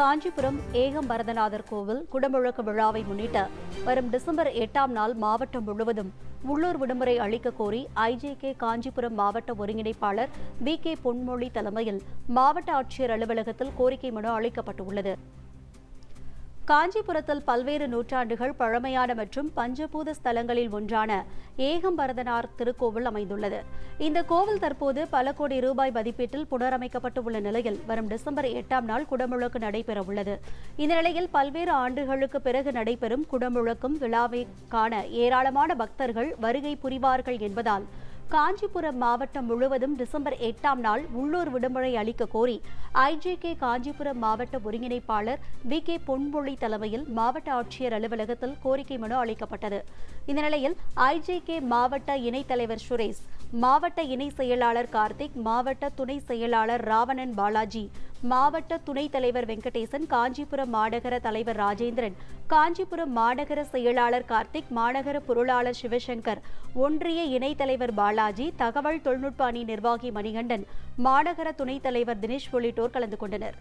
காஞ்சிபுரம் ஏகம்பரதநாதர் கோவில் குடமுழக்க விழாவை முன்னிட்டு வரும் டிசம்பர் எட்டாம் நாள் மாவட்டம் முழுவதும் உள்ளூர் விடுமுறை அளிக்க கோரி ஐஜேகே காஞ்சிபுரம் மாவட்ட ஒருங்கிணைப்பாளர் வி கே பொன்மொழி தலைமையில் மாவட்ட ஆட்சியர் அலுவலகத்தில் கோரிக்கை மனு அளிக்கப்பட்டுள்ளது. காஞ்சிபுரத்தில் பல்வேறு நூற்றாண்டுகள் பழமையான மற்றும் பஞ்சபூத ஸ்தலங்களில் ஒன்றான ஏகம்பரதனார் திருக்கோவில் அமைந்துள்ளது. இந்த கோவில் தற்போது பல கோடி ரூபாய் மதிப்பீட்டில் புனரமைக்கப்பட்டு உள்ள நிலையில் வரும் டிசம்பர் எட்டாம் நாள் குடமுழக்கு நடைபெற உள்ளது இந்த நிலையில் பல்வேறு ஆண்டுகளுக்கு பிறகு நடைபெறும் குடமுழக்கும் விழாவை காண ஏராளமான பக்தர்கள் வருகை புரிவார்கள் என்பதால் காஞ்சிபுரம் மாவட்டம் முழுவதும் டிசம்பர் எட்டாம் நாள் உள்ளூர் விடுமுறை அளிக்க கோரி ஐஜேகே காஞ்சிபுரம் மாவட்ட ஒருங்கிணைப்பாளர் வி கே பொன்மொழி தலைமையில் மாவட்ட ஆட்சியர் அலுவலகத்தில் கோரிக்கை மனு அளிக்கப்பட்டது. இந்த நிலையில் ஐஜேகே மாவட்ட இணைத் தலைவர் சுரேஷ் மாவட்ட இணை செயலாளர் கார்த்திக் மாவட்ட துணை செயலாளர் ராவணன் பாலாஜி மாவட்ட துணைத் தலைவர் வெங்கடேசன் காஞ்சிபுரம் மாநகர தலைவர் ராஜேந்திரன் காஞ்சிபுரம் மாநகர செயலாளர் கார்த்திக் மாநகர பொருளாளர் சிவசங்கர் ஒன்றிய இணைத் தலைவர் பாலாஜி தகவல் தொழில்நுட்ப அணி நிர்வாகி மணிகண்டன் மாநகர துணைத் தலைவர் தினேஷ் உள்ளிட்டோர் கலந்து கொண்டனர்.